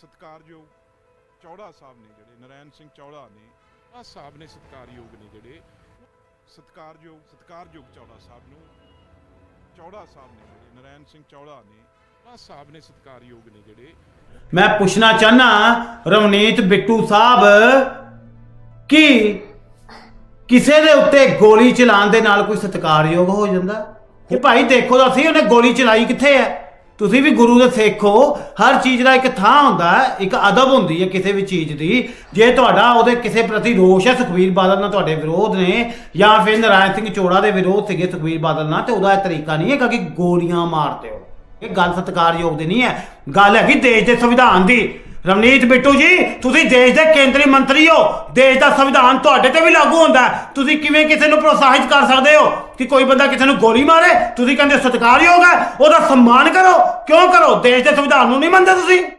ਸਤਿਕਾਰਯੋਗ ਚੌੜਾ ਸਾਹਿਬ ਨੇ ਜਿਹੜੇ, ਨਰੈਣ ਸਿੰਘ ਚੌੜਾ ਨੇ ਆ ਸਾਹਿਬ ਨੇ ਸਤਿਕਾਰਯੋਗ ਨੇ ਜਿਹੜੇ, ਸਤਿਕਾਰਯੋਗ ਸਤਿਕਾਰਯੋਗ ਚੌੜਾ ਸਾਹਿਬ ਨੂੰ, ਚੌੜਾ ਸਾਹਿਬ ਨੇ ਜਿਹੜੇ, ਨਰੈਣ ਸਿੰਘ ਚੌੜਾ ਨੇ ਆ ਸਾਹਿਬ ਨੇ ਸਤਿਕਾਰਯੋਗ ਨੇ ਜਿਹੜੇ। ਮੈਂ ਪੁੱਛਣਾ ਚਾਹਨਾ, ਰਵਨੀਤ ਬਿੱਟੂ ਸਾਹਿਬ, ਕਿ ਕਿਸੇ ਦੇ ਉੱਤੇ ਗੋਲੀ ਚਲਾਉਣ ਦੇ ਨਾਲ ਕੋਈ ਸਤਿਕਾਰਯੋਗ ਹੋ ਜਾਂਦਾ? ਕਿ ਭਾਈ ਦੇਖੋ ਤਾਂ ਸਹੀ, ਉਹਨੇ ਗੋਲੀ ਚਲਾਈ ਕਿੱਥੇ ਹੈ? ਤੁਸੀਂ ਵੀ ਗੁਰੂ ਦੇ ਸਿੱਖ ਹੋ, ਹਰ ਚੀਜ਼ ਦਾ ਇੱਕ ਥਾਂ ਹੁੰਦਾ ਹੈ, ਇੱਕ ਅਦਬ ਹੁੰਦੀ ਹੈ ਕਿਸੇ ਵੀ ਚੀਜ਼ ਦੀ। ਜੇ ਤੁਹਾਡਾ ਉਹਦੇ ਕਿਸੇ ਪ੍ਰਤੀ ਰੋਸ਼ ਹੈ, ਸੁਖਬੀਰ ਬਾਦਲ ਨਾਲ ਤੁਹਾਡੇ ਵਿਰੋਧ ਨੇ, ਜਾਂ ਫਿਰ ਨਰਾਇਣ ਸਿੰਘ ਚੋੜਾ ਦੇ ਵਿਰੋਧ ਸੀਗੇ ਸੁਖਬੀਰ ਬਾਦਲ ਨਾਲ, ਤੇ ਉਹਦਾ ਇਹ ਤਰੀਕਾ ਨਹੀਂ ਹੈ ਕਿ ਗੋਲੀਆਂ ਮਾਰਦੇ ਹੋ। ਇਹ ਗੱਲ ਸਤਿਕਾਰਯੋਗ ਦੀ ਨਹੀਂ ਹੈ। ਗੱਲ ਹੈਗੀ ਦੇਸ਼ ਦੇ ਸੰਵਿਧਾਨ ਦੀ। ਰਵਨੀਤ ਬਿੱਟੂ ਜੀ, ਤੁਸੀਂ ਦੇਸ਼ ਦੇ ਕੇਂਦਰੀ ਮੰਤਰੀ ਹੋ। ਦੇਸ਼ ਦਾ ਸੰਵਿਧਾਨ ਤੁਹਾਡੇ ਤੇ ਵੀ ਲਾਗੂ ਹੁੰਦਾ ਹੈ। ਤੁਸੀਂ ਕਿਵੇਂ ਕਿਸੇ ਨੂੰ ਪ੍ਰੋਤਸਾਹਿਤ ਕਰ ਸਕਦੇ ਹੋ ਕਿ ਕੋਈ ਬੰਦਾ ਕਿਸੇ ਨੂੰ ਗੋਲੀ ਮਾਰੇ? ਤੁਸੀਂ ਕਹਿੰਦੇ ਸਤਿਕਾਰਯੋਗ ਹੈ, ਉਹਦਾ ਸਨਮਾਨ ਕਰੋ। ਕਿਉਂ ਕਰੋ? ਦੇਸ਼ ਦੇ ਸੰਵਿਧਾਨ ਨੂੰ ਨਹੀਂ ਮੰਨਦੇ ਤੁਸੀਂ?